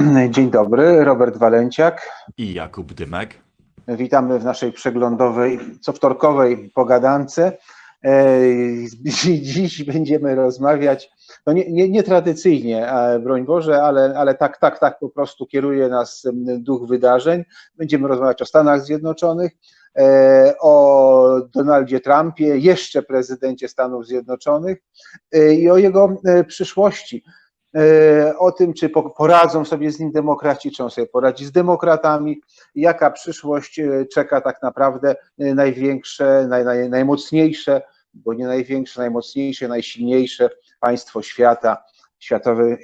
Dzień dobry, Robert Walenciak. I Jakub Dymek. Witamy w naszej przeglądowej, co wtorkowej pogadance. Dziś będziemy rozmawiać, no nie, nie, nie tradycyjnie, broń Boże, ale, ale tak, tak, tak po prostu kieruje nas duch wydarzeń. Będziemy rozmawiać o Stanach Zjednoczonych, o Donaldzie Trumpie, jeszcze prezydencie Stanów Zjednoczonych i o jego przyszłości o tym, czy poradzą sobie z nim demokraci, czy on sobie poradzi z demokratami, jaka przyszłość czeka tak naprawdę największe, naj, naj, najmocniejsze, bo nie największe, najmocniejsze, najsilniejsze państwo świata, światowy,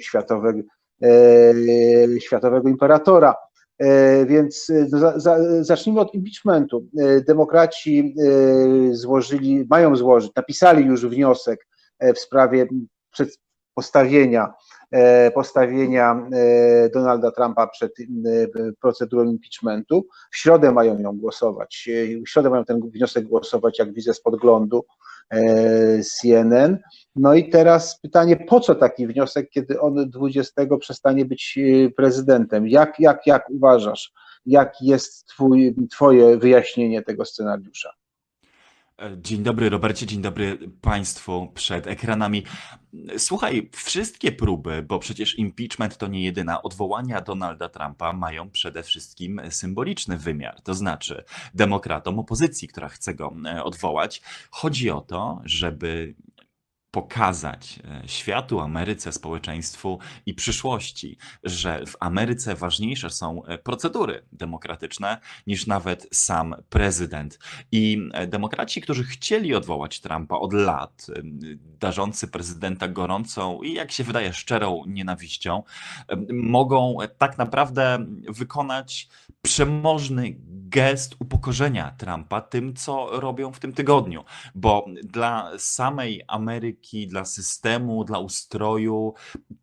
e, światowego imperatora. E, więc za, za, zacznijmy od impeachmentu. Demokraci złożyli, mają złożyć, napisali już wniosek w sprawie postawienia postawienia Donalda Trumpa przed procedurą impeachmentu. W środę mają ją głosować. W środę mają ten wniosek głosować, jak widzę z podglądu CNN. No i teraz pytanie, po co taki wniosek, kiedy on 20 przestanie być prezydentem? Jak, jak, jak uważasz? Jak jest twój, twoje wyjaśnienie tego scenariusza? Dzień dobry, Robercie, dzień dobry Państwu przed ekranami. Słuchaj, wszystkie próby, bo przecież impeachment to nie jedyna, odwołania Donalda Trumpa mają przede wszystkim symboliczny wymiar. To znaczy, demokratom opozycji, która chce go odwołać, chodzi o to, żeby pokazać e, światu, Ameryce, społeczeństwu i przyszłości, że w Ameryce ważniejsze są e, procedury demokratyczne niż nawet sam prezydent. I e, demokraci, którzy chcieli odwołać Trumpa od lat, darzący prezydenta gorącą i jak się wydaje szczerą nienawiścią, mogą tak naprawdę wykonać przemożny gest upokorzenia Trumpa tym, co robią w tym tygodniu, bo dla samej Ameryki, dla systemu, dla ustroju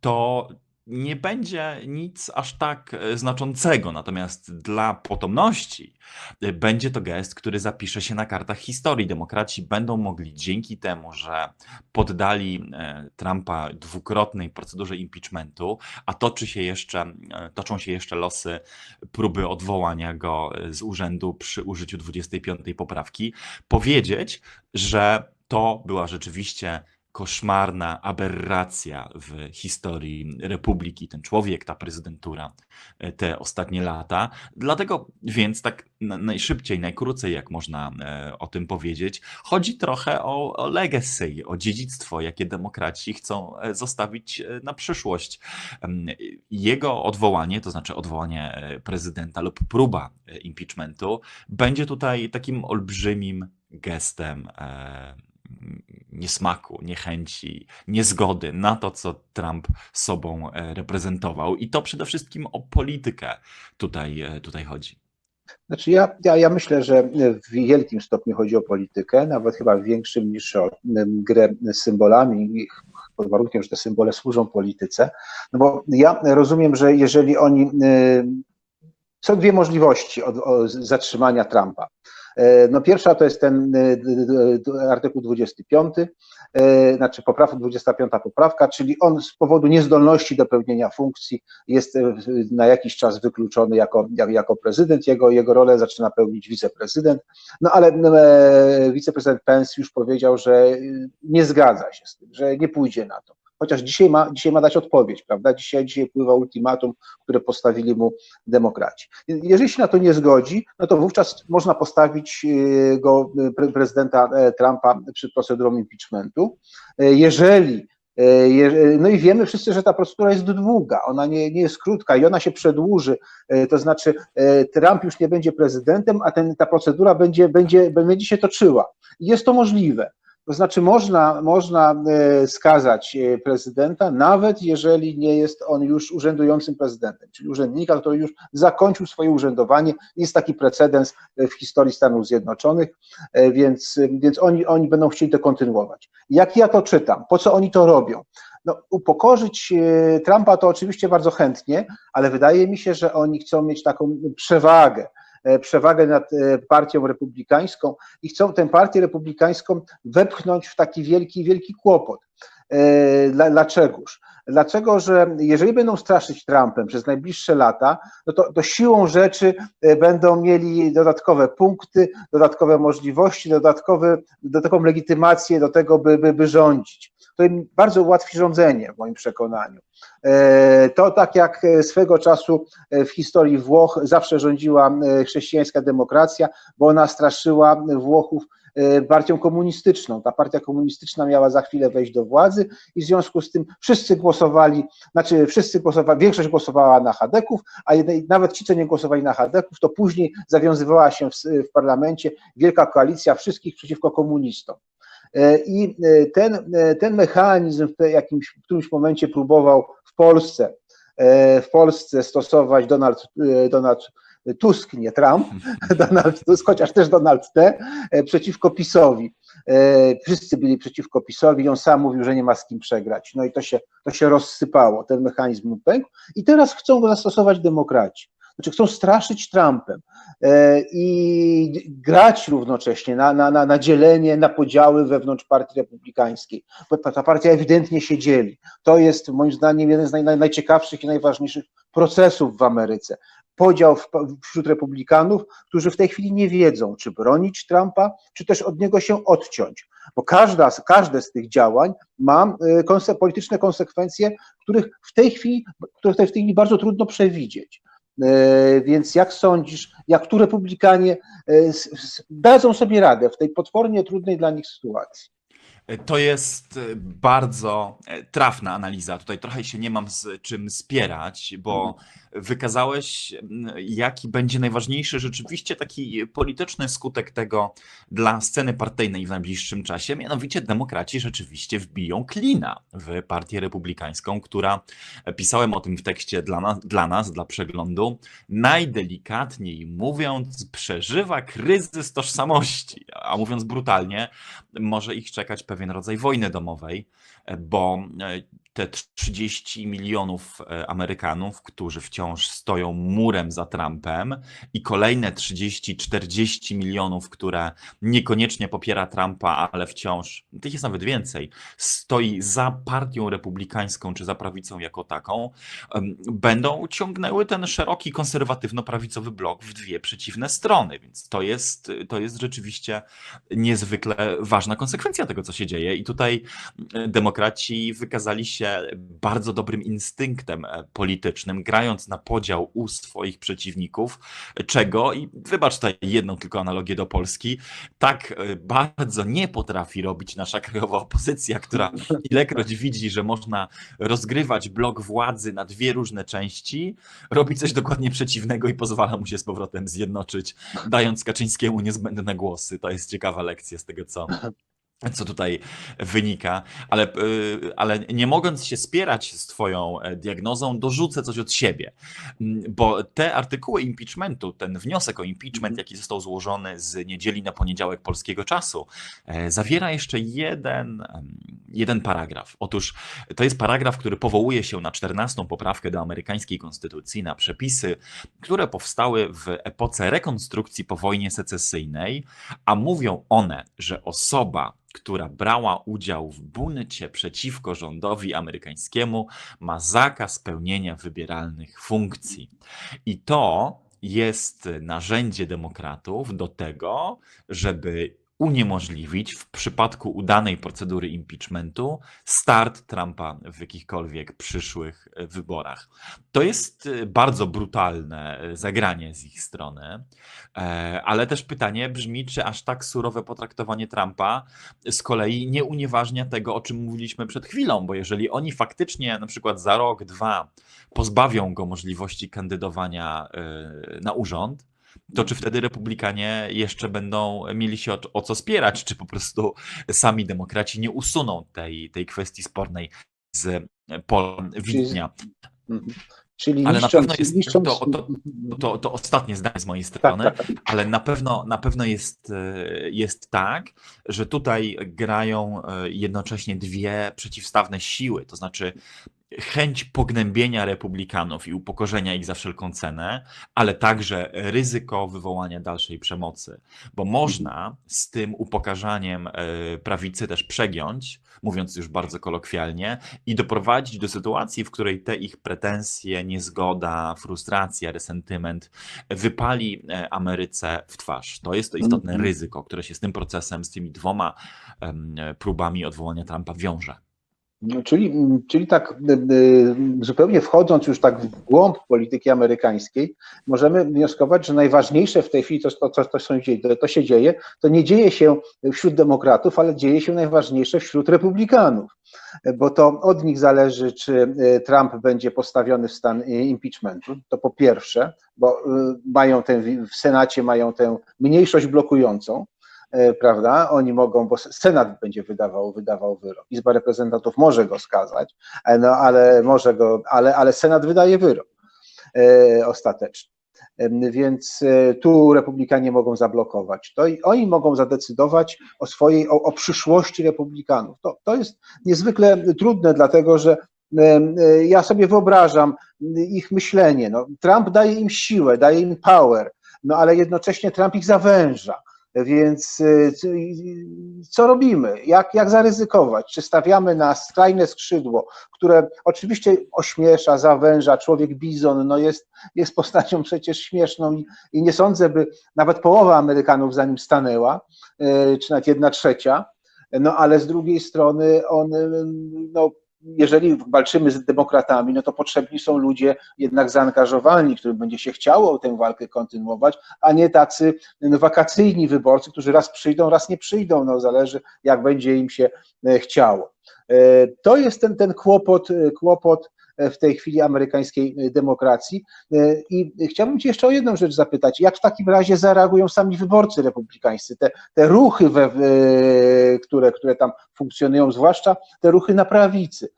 to nie będzie nic aż tak e, znaczącego, natomiast dla potomności e, będzie to gest, który zapisze się na kartach historii. Demokraci będą mogli dzięki temu, że poddali e, Trumpa dwukrotnej procedurze impeachmentu, a toczy się jeszcze, toczą się jeszcze losy próby odwołania go z urzędu przy użyciu 25 poprawki, powiedzieć, że to była rzeczywiście koszmarna aberracja w historii republiki, ten człowiek, ta prezydentura, e, te ostatnie lata. Dlatego więc tak najszybciej, najkrócej, jak można e, o tym powiedzieć, chodzi trochę o, o legacy, o dziedzictwo, jakie demokraci chcą e, zostawić na przyszłość. Jego odwołanie, to znaczy odwołanie prezydenta lub próba impeachmentu, będzie tutaj takim olbrzymim gestem niesmaku, niechęci, niezgody na to, co Trump sobą e, reprezentował. I to przede wszystkim o politykę tutaj, e, tutaj chodzi. Znaczy ja, ja, ja myślę, że w wielkim stopniu chodzi o politykę, nawet chyba większym niż o grę symbolami, pod warunkiem, że te symbole służą polityce. No bo ja rozumiem, że jeżeli oni. Są dwie możliwości od, od zatrzymania Trumpa. E, no pierwsza to jest ten e, e, artykuł 25, znaczy poprawka, 25 poprawka, czyli on z powodu niezdolności do pełnienia funkcji jest na jakiś czas wykluczony jako, jako prezydent, jego, jego rolę zaczyna pełnić wiceprezydent, no ale wiceprezydent Pence już powiedział, że nie zgadza się z tym, że nie pójdzie na to chociaż dzisiaj ma, dzisiaj ma dać odpowiedź, prawda? Dzisiaj, dzisiaj pływa ultimatum, które postawili mu demokraci. Jeżeli się na to nie zgodzi, no to wówczas można postawić e, go, prezydenta e, Trumpa przed procedurą impeachmentu. E, jeżeli no i wiemy wszyscy, że ta procedura jest długa, ona nie, nie jest krótka i ona się przedłuży, to znaczy Trump już nie będzie prezydentem, a ten, ta procedura będzie, będzie, będzie się toczyła. Jest to możliwe. To znaczy można, można e, skazać e, prezydenta, nawet jeżeli nie jest on już urzędującym prezydentem, czyli urzędnika, który już zakończył swoje urzędowanie. Jest taki precedens e, w historii Stanów Zjednoczonych, więc, więc oni, oni będą chcieli to kontynuować. Jak ja to czytam? Po co oni to robią? No, upokorzyć Trumpa to oczywiście bardzo chętnie, ale wydaje mi się, że oni chcą mieć taką przewagę przewagę nad e, partią republikańską i chcą tę partię republikańską wepchnąć w taki wielki, wielki kłopot. E, Dla, dlaczegoż? Dlaczego, że jeżeli będą straszyć Trumpem przez najbliższe lata, no to, to siłą rzeczy e, będą mieli dodatkowe punkty, dodatkowe możliwości, dodatkowe, dodatkową legitymację do tego, by, by, by rządzić. To im bardzo ułatwi rządzenie, w moim przekonaniu. E, To tak jak swego czasu e, w historii Włoch zawsze rządziła e, chrześcijańska demokracja, bo ona straszyła Włochów partią komunistyczną. Ta partia komunistyczna miała za chwilę wejść do władzy i w związku z tym wszyscy głosowali, znaczy wszyscy głosowali, większość głosowała na Hadeków, a jedne- nawet ci, co nie głosowali na Hadeków, to później zawiązywała się w, w parlamencie wielka koalicja wszystkich przeciwko komunistom. E, I e, ten, e, ten mechanizm w jakimś, w którymś momencie próbował w Polsce, w Polsce stosować Donald, Donald Tusk, nie Trump, Donald Tusk, chociaż też Donald T, przeciwko PiSowi. Wszyscy byli przeciwko PiSowi, on sam mówił, że nie ma z kim przegrać. No i to się, to się rozsypało, ten mechanizm pękł i teraz chcą go zastosować demokraci. Znaczy chcą straszyć Trumpem e, i grać równocześnie na, na, na, na dzielenie, na podziały wewnątrz partii republikańskiej. Ta partia ewidentnie się dzieli. To jest moim zdaniem jeden z naj, naj, najciekawszych i najważniejszych procesów w Ameryce. Podział w, wśród republikanów, którzy w tej chwili nie wiedzą, czy bronić Trumpa, czy też od niego się odciąć. Bo każda, każde z tych działań ma y, konse, polityczne konsekwencje, których w tej chwili, których w tej chwili bardzo trudno przewidzieć. E, Więc jak sądzisz, jak tu republikanie e, dadzą sobie radę w tej potwornie trudnej dla nich sytuacji? To jest e, bardzo e, trafna analiza. Tutaj trochę się nie mam z czym spierać, bo wykazałeś, m, jaki będzie najważniejszy rzeczywiście taki polityczny skutek tego dla sceny partyjnej w najbliższym czasie. Mianowicie demokraci rzeczywiście wbiją klina w partię republikańską, która, e, pisałem o tym w tekście dla nas, dla, nas, dla przeglądu, najdelikatniej mówiąc, przeżywa kryzys tożsamości. A mówiąc brutalnie, może ich czekać pewien rodzaj wojny domowej, bo e, te 30 milionów e, Amerykanów, którzy wciąż stoją murem za Trumpem i kolejne 30-40 milionów, które niekoniecznie popiera Trumpa, ale wciąż, tych jest nawet więcej, stoi za partią republikańską czy za prawicą jako taką, będą ciągnęły ten szeroki konserwatywno-prawicowy blok w dwie przeciwne strony, więc to jest, to jest rzeczywiście niezwykle ważna konsekwencja tego, co się dzieje. I tutaj e, demokraci wykazali się bardzo dobrym instynktem e, politycznym, grając na podział u swoich przeciwników, czego, i wybacz tutaj jedną tylko analogię do Polski, tak e, bardzo nie potrafi robić nasza krajowa opozycja, która ilekroć widzi, że można rozgrywać blok władzy na dwie różne części, robi coś dokładnie przeciwnego i pozwala mu się z powrotem zjednoczyć, dając Kaczyńskiemu niezbędne głosy. To jest ciekawa lekcja z tego, co, co tutaj wynika, ale, y, ale nie mogąc się spierać z Twoją e, diagnozą, dorzucę coś od siebie, Mm, bo te artykuły impeachmentu, ten wniosek o impeachment, jaki został złożony z niedzieli na poniedziałek polskiego czasu, e, zawiera jeszcze jeden, jeden paragraf. Otóż to jest paragraf, który powołuje się na 14 poprawkę do amerykańskiej konstytucji, na przepisy, które powstały w epoce rekonstrukcji po wojnie secesyjnej, a mówią one, że osoba, która brała udział w buncie przeciwko rządowi amerykańskiemu, ma zakaz pełnienia wybieralnych funkcji. I to jest narzędzie demokratów do tego, żeby uniemożliwić w przypadku udanej procedury impeachmentu start Trumpa w jakichkolwiek przyszłych e, wyborach. To jest e, bardzo brutalne e, zagranie z ich strony, ale też pytanie brzmi, czy aż tak surowe potraktowanie Trumpa z kolei nie unieważnia tego, o czym mówiliśmy przed chwilą, bo jeżeli oni faktycznie na przykład za rok, dwa pozbawią go możliwości kandydowania na urząd, to czy wtedy republikanie jeszcze będą mieli się o, o co spierać, czy po prostu sami demokraci nie usuną tej, tej kwestii spornej z pola widnia. Czyli Ale na niszcząc, pewno jest- niszcząc... to- to- To, to ostatnie zdanie z mojej tak, strony, tak, tak. ale na pewno, na pewno jest, e, jest tak, że tutaj grają e, jednocześnie dwie przeciwstawne siły. To znaczy, chęć pognębienia republikanów i upokorzenia ich za wszelką cenę, ale także ryzyko wywołania dalszej przemocy, bo można z tym upokarzaniem e, prawicy też przegiąć, mówiąc już bardzo kolokwialnie, i doprowadzić do sytuacji, w której te ich pretensje, niezgoda, frustracja, resentyment wypali e, Ameryce w twarz. To jest to istotne Mhm. ryzyko, które się z tym procesem, z tymi dwoma próbami odwołania Trumpa wiąże. No, Czyli, czyli tak y, y, zupełnie wchodząc już tak w głąb polityki amerykańskiej, możemy wnioskować, że najważniejsze w tej chwili to, to, to, to, są to, się dzieje, to nie dzieje się wśród demokratów, ale dzieje się najważniejsze wśród republikanów, bo to od nich zależy, czy y, Trump będzie postawiony w stan impeachmentu, to po pierwsze, bo mają ten, w Senacie mają tę mniejszość blokującą, prawda? Oni mogą, bo Senat będzie wydawał, wydawał wyrok. Izba Reprezentantów może go skazać, e, no ale może go, ale, ale Senat wydaje wyrok e, ostateczny. Więc e, tu republikanie mogą zablokować. To i oni mogą zadecydować o swojej, o, o przyszłości republikanów. To, to jest niezwykle trudne, dlatego że e, ja sobie wyobrażam ich myślenie. No, Trump daje im siłę, daje im power, no ale jednocześnie Trump ich zawęża. Więc y, co- robimy? Jak, jak zaryzykować? Czy stawiamy na skrajne skrzydło, które oczywiście ośmiesza, zawęża, człowiek bizon no jest, jest postacią przecież śmieszną i, i nie sądzę, by nawet połowa Amerykanów za nim stanęła, y, czy nawet jedna trzecia, no ale z drugiej strony on, y, no, jeżeli walczymy z demokratami, no to potrzebni są ludzie jednak zaangażowani, którym będzie się chciało tę walkę kontynuować, a nie tacy no, wakacyjni wyborcy, którzy raz przyjdą, raz nie przyjdą, no zależy jak będzie im się e, chciało. E, To jest ten, ten kłopot, e, kłopot w tej chwili amerykańskiej e, demokracji. E, I chciałbym Cię jeszcze o jedną rzecz zapytać. Jak w takim razie zareagują sami wyborcy republikańscy, te, te ruchy, we, e, które, które tam funkcjonują, zwłaszcza te ruchy na prawicy?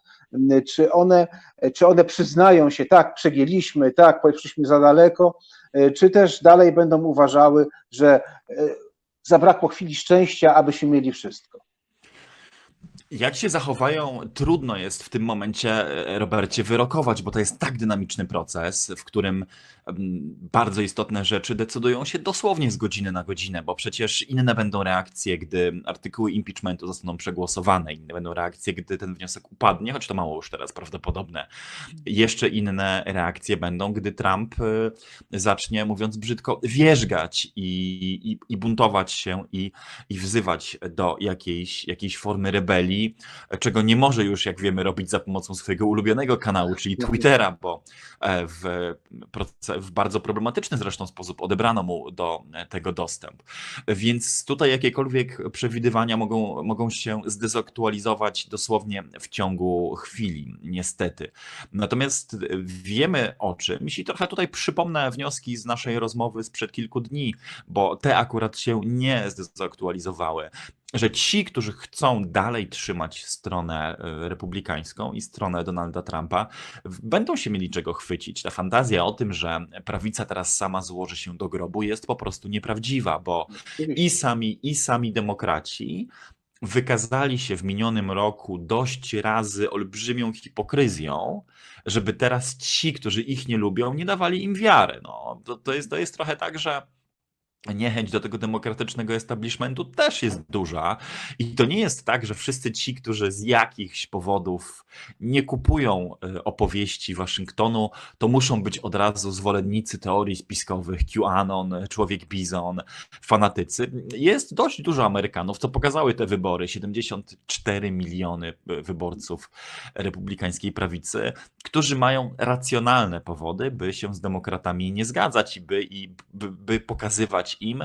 Czy one, czy one przyznają się, tak, przegięliśmy, tak, poszliśmy za daleko, e, czy też dalej będą uważały, że e, zabrakło chwili szczęścia, abyśmy mieli wszystko. Jak się zachowają, trudno jest w tym momencie, e, Robercie, wyrokować, bo to jest tak dynamiczny proces, w którym bardzo istotne rzeczy decydują się dosłownie z godziny na godzinę, bo przecież inne będą reakcje, gdy artykuły impeachmentu zostaną przegłosowane, inne będą reakcje, gdy ten wniosek upadnie, choć to mało już teraz prawdopodobne. Jeszcze inne reakcje będą, gdy Trump e, zacznie, mówiąc brzydko, wierzgać i, i, i buntować się i, i wzywać do jakiejś, jakiejś formy rebelii, czego nie może już, jak wiemy, robić za pomocą swojego ulubionego kanału, czyli Twittera, bo e, w, proce- w bardzo problematyczny zresztą sposób odebrano mu do e, tego dostęp. Więc tutaj jakiekolwiek przewidywania mogą, mogą się zdezaktualizować dosłownie w ciągu chwili, niestety. Natomiast wiemy o czymś i trochę tutaj przypomnę wnioski z naszej rozmowy sprzed kilku dni, bo te akurat się nie zdezaktualizowały że ci, którzy chcą dalej trzymać stronę e, republikańską i stronę Donalda Trumpa, będą się mieli czego chwycić. Ta fantazja o tym, że prawica teraz sama złoży się do grobu, jest po prostu nieprawdziwa, bo i sami, i sami demokraci wykazali się w minionym roku dość razy olbrzymią hipokryzją, żeby teraz ci, którzy ich nie lubią, nie dawali im wiary. No, to, to, jest, to jest trochę tak, że niechęć do tego demokratycznego establishmentu też jest duża. I to nie jest tak, że wszyscy ci, którzy z jakichś powodów nie kupują e, opowieści Waszyngtonu, to muszą być od razu zwolennicy teorii spiskowych, QAnon, Człowiek Bizon, fanatycy. Jest dość dużo Amerykanów, co pokazały te wybory, 74 miliony e, wyborców republikańskiej prawicy, którzy mają racjonalne powody, by się z demokratami nie zgadzać i by, i by, by pokazywać im,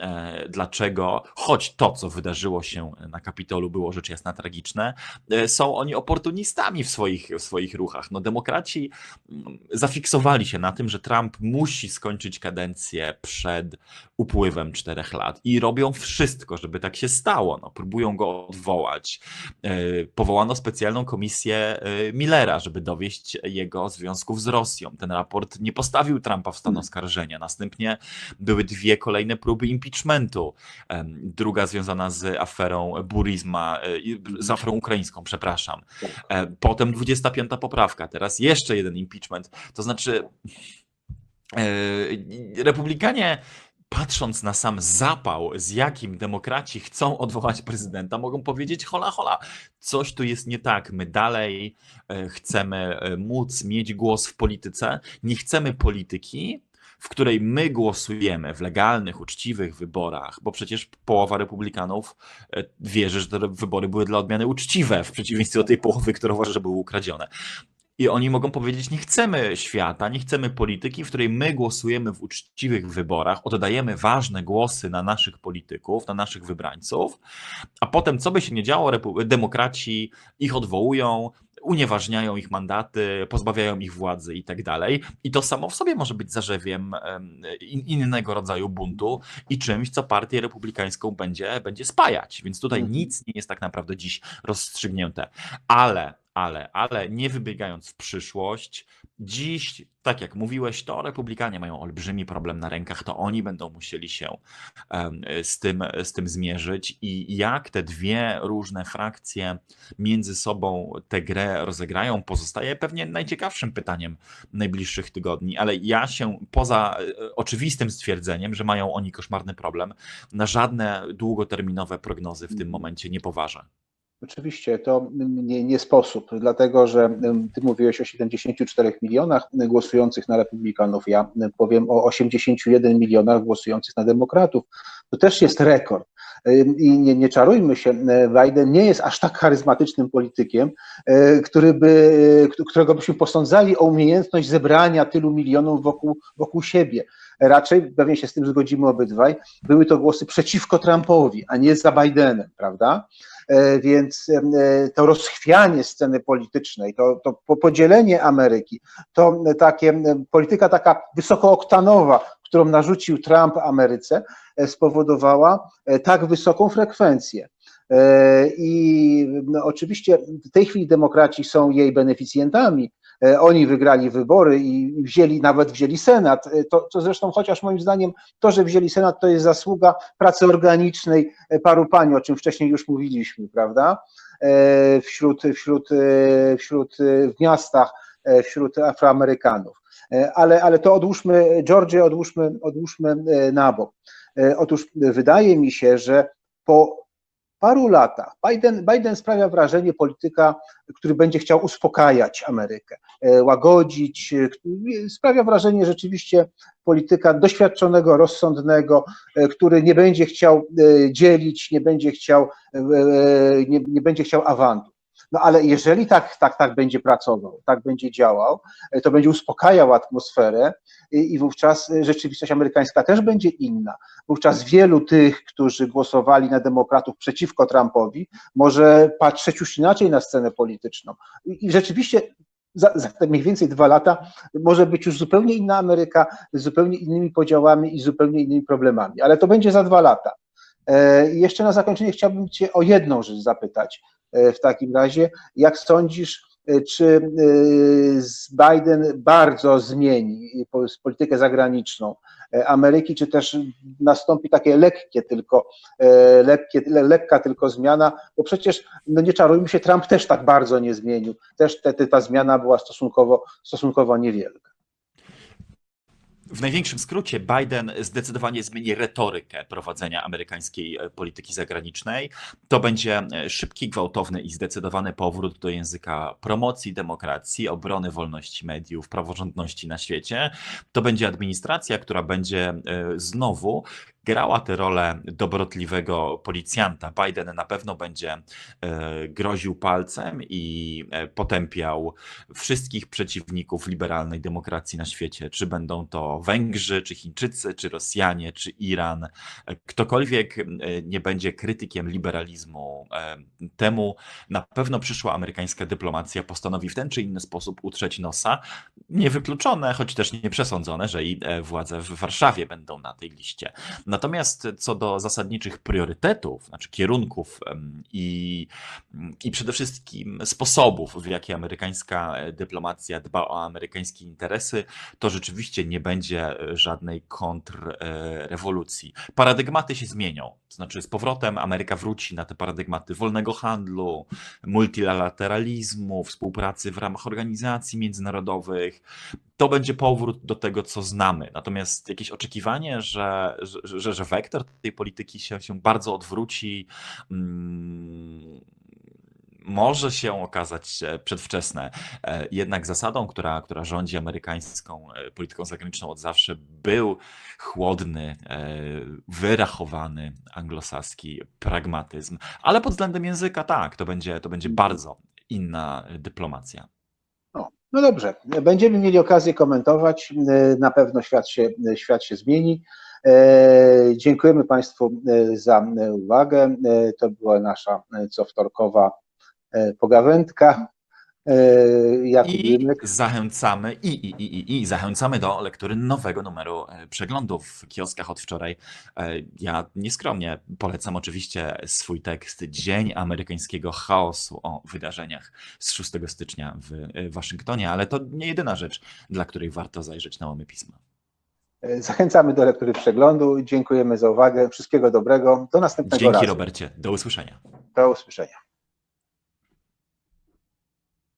e, dlaczego, choć to, co wydarzyło się na Kapitolu, było rzecz jasna tragiczne, e, są oni oportunistami w swoich, w swoich ruchach. No, demokraci mm, zafiksowali się na tym, że Trump musi skończyć kadencję przed upływem czterech lat i robią wszystko, żeby tak się stało. No, próbują go odwołać. E, Powołano specjalną komisję Millera, żeby dowieść jego związków z Rosją. Ten raport nie postawił Trumpa w stan oskarżenia. Następnie były dwie kolejne próby impeachmentu. Druga związana z aferą Burizma, e, z aferą ukraińską, przepraszam. E, Potem 25 poprawka, teraz jeszcze jeden impeachment. To znaczy, e, Republikanie, patrząc na sam zapał, z jakim demokraci chcą odwołać prezydenta, mogą powiedzieć: hola, hola, coś tu jest nie tak. My dalej chcemy móc mieć głos w polityce, nie chcemy polityki. W której my głosujemy w legalnych, uczciwych wyborach, bo przecież połowa republikanów e, wierzy, że te wybory były dla odmiany uczciwe, w przeciwieństwie do tej połowy, która uważa, że były ukradzione. I oni mogą powiedzieć: Nie chcemy świata, nie chcemy polityki, w której my głosujemy w uczciwych wyborach, oddajemy ważne głosy na naszych polityków, na naszych wybrańców, a potem, co by się nie działo, demokraci ich odwołują, unieważniają ich mandaty, pozbawiają ich władzy i tak dalej. I to samo w sobie może być zarzewiem em, in, innego rodzaju buntu i czymś, co partię republikańską będzie, będzie spajać. Więc tutaj Mhm. nic nie jest tak naprawdę dziś rozstrzygnięte. Ale, ale, ale nie wybiegając w przyszłość, dziś, tak jak mówiłeś, to republikanie mają olbrzymi problem na rękach, to oni będą musieli się z tym, z tym zmierzyć. I jak te dwie różne frakcje między sobą tę grę rozegrają, pozostaje pewnie najciekawszym pytaniem najbliższych tygodni, ale ja się poza e, oczywistym stwierdzeniem, że mają oni koszmarny problem, na żadne długoterminowe prognozy w tym momencie nie poważę. Oczywiście to nie, nie sposób, dlatego że ty mówiłeś o 74 milionach głosujących na republikanów, ja powiem o 81 milionach głosujących na demokratów. To też jest rekord. I nie, nie czarujmy się, Biden nie jest aż tak charyzmatycznym politykiem, e, który by, e, którego byśmy posądzali o umiejętność zebrania tylu milionów wokół, wokół siebie. Raczej, pewnie się z tym zgodzimy obydwaj, były to głosy przeciwko Trumpowi, a nie za Bidenem, prawda? E, Więc e, to rozchwianie sceny politycznej, to, to po- podzielenie Ameryki, to takie polityka taka wysokooktanowa, którą narzucił Trump Ameryce, e, spowodowała tak wysoką frekwencję. I no, oczywiście w tej chwili demokraci są jej beneficjentami. E, Oni wygrali wybory i wzięli, nawet wzięli Senat. E, To, to zresztą, chociaż moim zdaniem to, że wzięli Senat, to jest zasługa pracy organicznej e, paru pań, o czym wcześniej już mówiliśmy, prawda? Wśród, wśród, wśród w miastach, wśród Afroamerykanów. Ale, ale to odłóżmy, Georgię odłóżmy, odłóżmy na bok. Otóż wydaje mi się, że po paru latach Biden, Biden sprawia wrażenie polityka, który będzie chciał uspokajać Amerykę, e, łagodzić. e, Sprawia wrażenie rzeczywiście polityka doświadczonego, rozsądnego, e, który nie będzie chciał dzielić, nie będzie chciał, nie, nie będzie chciał awantu. No ale jeżeli tak, tak, tak będzie pracował, tak będzie działał, e, to będzie uspokajał atmosferę i, i wówczas e, rzeczywistość amerykańska też będzie inna. Wówczas wielu tych, którzy głosowali na demokratów przeciwko Trumpowi, może patrzeć już inaczej na scenę polityczną. I, i rzeczywiście za, za mniej więcej dwa lata może być już zupełnie inna Ameryka z zupełnie innymi podziałami i zupełnie innymi problemami, ale to będzie za dwa lata. E, jeszcze na zakończenie chciałbym Cię o jedną rzecz zapytać. E, W takim razie, jak sądzisz, e, czy e, Biden bardzo zmieni po- politykę zagraniczną Ameryki, czy też nastąpi takie lekkie tylko, lekkie, le- lekka tylko zmiana, bo przecież, no nie czarujmy się, Trump też tak bardzo nie zmienił. Też te, te, ta zmiana była stosunkowo, stosunkowo niewielka. W największym skrócie Biden zdecydowanie zmieni retorykę prowadzenia amerykańskiej e, polityki zagranicznej. To będzie e, szybki, gwałtowny i zdecydowany powrót do języka promocji demokracji, obrony wolności mediów, praworządności na świecie. To będzie administracja, która będzie e, znowu grała tę rolę dobrotliwego policjanta. Biden na pewno będzie e, groził palcem i e, potępiał wszystkich przeciwników liberalnej demokracji na świecie, czy będą to Węgrzy, czy Chińczycy, czy Rosjanie, czy Iran. Ktokolwiek e, nie będzie krytykiem liberalizmu, temu na pewno przyszła amerykańska dyplomacja postanowi w ten czy inny sposób utrzeć nosa. Niewykluczone, choć też nie przesądzone, że i władze w Warszawie będą na tej liście. Natomiast co do zasadniczych priorytetów, znaczy kierunków i, i przede wszystkim sposobów, w jaki amerykańska e, dyplomacja dba o amerykańskie interesy, to rzeczywiście nie będzie e, żadnej kontrrewolucji. Paradygmaty się zmienią. To znaczy, z powrotem Ameryka wróci na te paradygmaty wolnego handlu, multilateralizmu, współpracy w ramach organizacji międzynarodowych. To będzie powrót do tego, co znamy. Natomiast jakieś oczekiwanie, że, że, że, wektor tej polityki się, się bardzo odwróci, mm, może się okazać e, przedwczesne. E, Jednak zasadą, która, która rządzi amerykańską e, polityką zagraniczną od zawsze, był chłodny, wyrachowany anglosaski pragmatyzm. Ale pod względem języka tak, to będzie, to będzie bardzo inna dyplomacja. No, dobrze, będziemy mieli okazję komentować. Na pewno świat się, świat się zmieni. E, Dziękujemy Państwu e, za uwagę. E, To była nasza co wtorkowa e, pogawędka. E, Jakub I zachęcamy, i, i, i, i, i zachęcamy do lektury nowego numeru e, przeglądu w kioskach od wczoraj. E, Ja nieskromnie polecam oczywiście swój tekst Dzień amerykańskiego chaosu o wydarzeniach z 6 stycznia w Waszyngtonie, ale to nie jedyna rzecz, dla której warto zajrzeć na łamy pisma. Zachęcamy do lektury przeglądu. Dziękujemy za uwagę. Wszystkiego dobrego. Do następnego Dzięki razu. Robercie, do usłyszenia. Do usłyszenia.